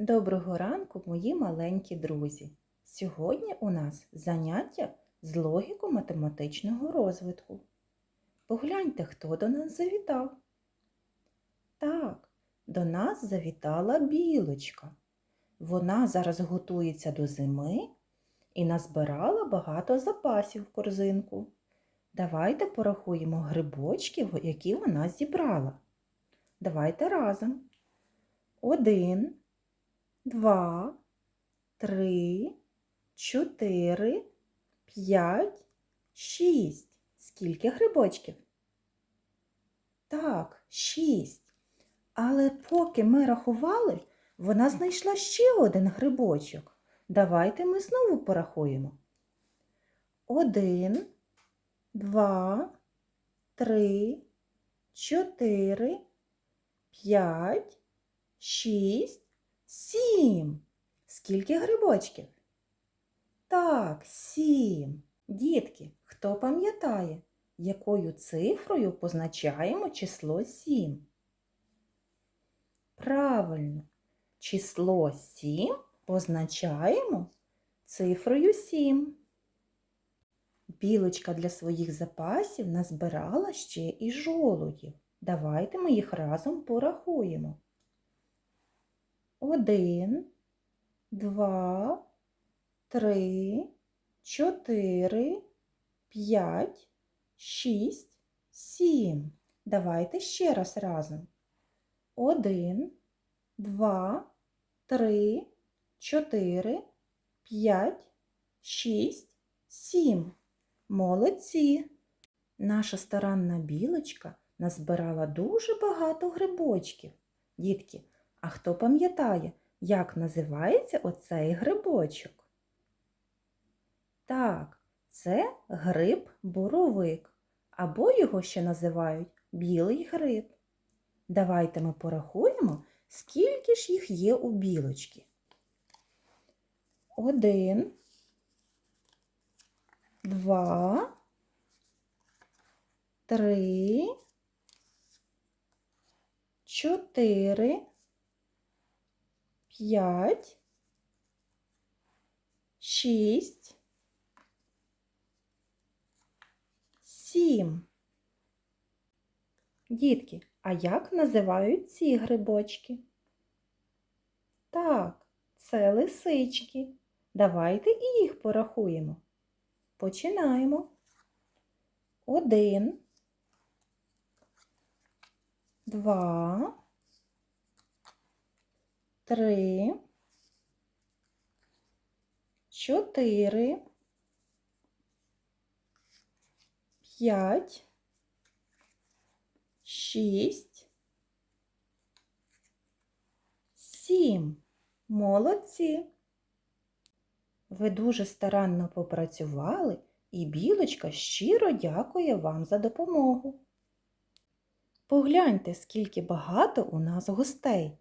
Доброго ранку, мої маленькі друзі! Сьогодні у нас заняття з логіко-математичного розвитку. Погляньте, хто до нас завітав. Так, до нас завітала білочка. Вона зараз готується до зими і назбирала багато запасів в корзинку. Давайте порахуємо грибочки, які вона зібрала. Давайте разом. Один два, три, чотири, п'ять, шість. Скільки грибочків? Так, шість. Але поки ми рахували, вона знайшла ще один грибочок. Давайте ми знову порахуємо. Один, два, три, чотири, п'ять, шість. Сім. Скільки грибочків? Так, сім. Дітки, хто пам'ятає, якою цифрою позначаємо число сім? Правильно, число сім позначаємо цифрою сім. Білочка для своїх запасів назбирала ще і жолудів. Давайте ми їх разом порахуємо. Один, два, три, чотири, п'ять, шість, сім. Давайте ще раз разом. Один, два, три, чотири, п'ять, шість, сім. Молодці. Наша старанна білочка назбирала дуже багато грибочків. Дітки, а хто пам'ятає, як називається оцей грибочок? Так, це гриб-боровик, або його ще називають білий гриб. Давайте ми порахуємо, скільки ж їх є у білочки. Один, два, три, чотири п'ять, шість, сім. Дітки, а як називають ці грибочки? Так, це лисички. Давайте і їх порахуємо. Починаємо. Один, два, три, чотири, п'ять, шість, сім. Молодці. Ви дуже старанно попрацювали, і білочка щиро дякує вам за допомогу. Погляньте, скільки багато у нас гостей.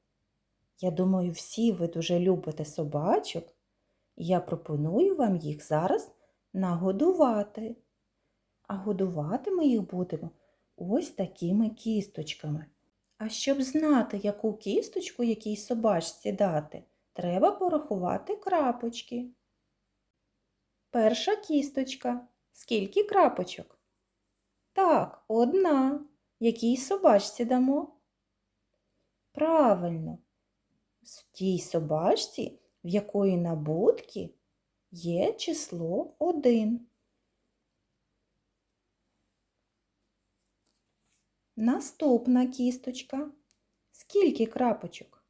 Я думаю, всі ви дуже любите собачок, і я пропоную вам їх зараз нагодувати. А годувати ми їх будемо ось такими кісточками. А щоб знати, яку кісточку якій собачці дати, треба порахувати крапочки. Перша кісточка. Скільки крапочок? Так, одна. Якій собачці дамо? Правильно, в тій собачці, в якої на будці є число 1. Наступна кісточка. Скільки крапочок?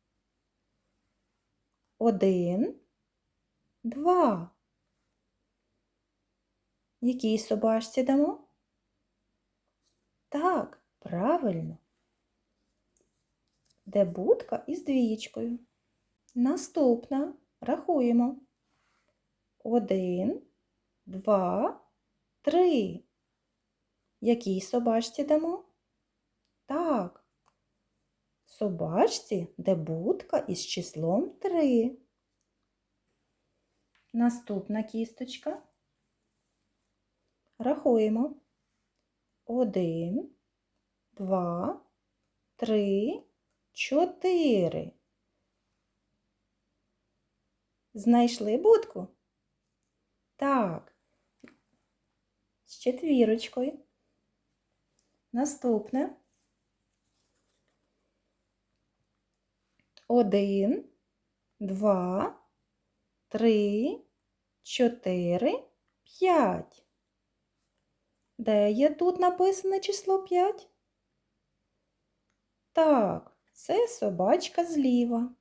Один, два. Якій собачці дамо? Так, правильно де будка із двієчкою. Наступна рахуємо. Один, два, три. Якій собачці дамо? Так. Собачці, де будка із числом три. Наступна кісточка. Рахуємо. Один, два, три, чотири. Знайшли будку? Так. З четвірочкою. Наступне. Один, два, три, чотири, п'ять. Де є тут написане число п'ять? Так, це собачка зліва.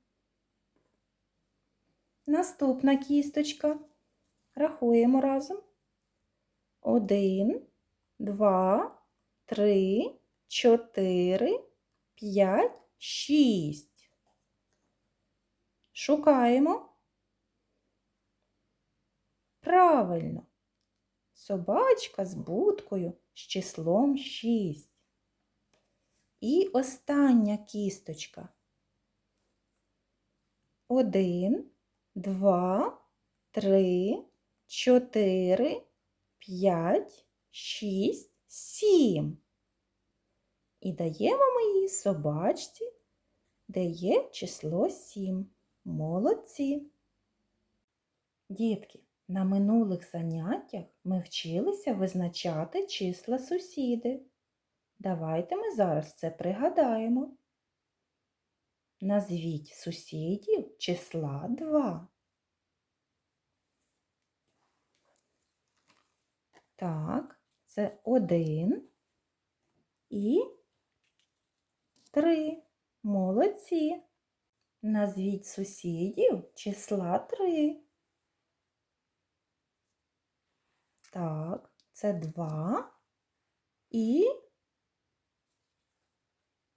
Наступна кісточка. Рахуємо разом. Один, два, три, чотири, п'ять, шість. Шукаємо. Правильно. Собачка з будкою з числом шість. І остання кісточка. Один, два, три, чотири, п'ять, шість, сім. І даємо ми її собачці, де є число сім. Молодці. Дітки, на минулих заняттях ми вчилися визначати числа сусіди. Давайте ми зараз це пригадаємо. Назвіть сусідів числа 2. Так, це 1 і 3. Молодці. Назвіть сусідів числа 3. Так, це 2 і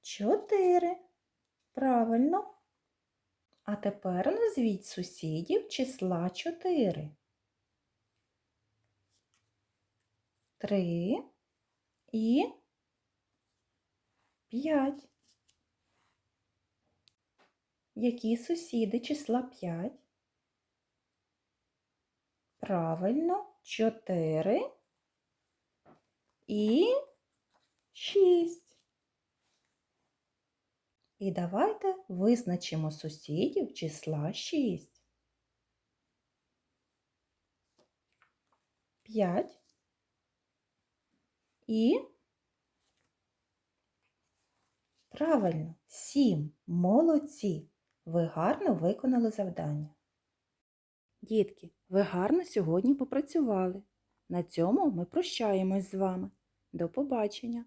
4. Правильно. А тепер назвіть сусідів числа 4. 3 і 5. Які сусіди числа 5? Правильно, 4 і 6. І давайте визначимо сусідів числа 6. 5 і правильно 7. Молодці. Ви гарно виконали завдання. Дітки, ви гарно сьогодні попрацювали. На цьому ми прощаємось з вами. До побачення!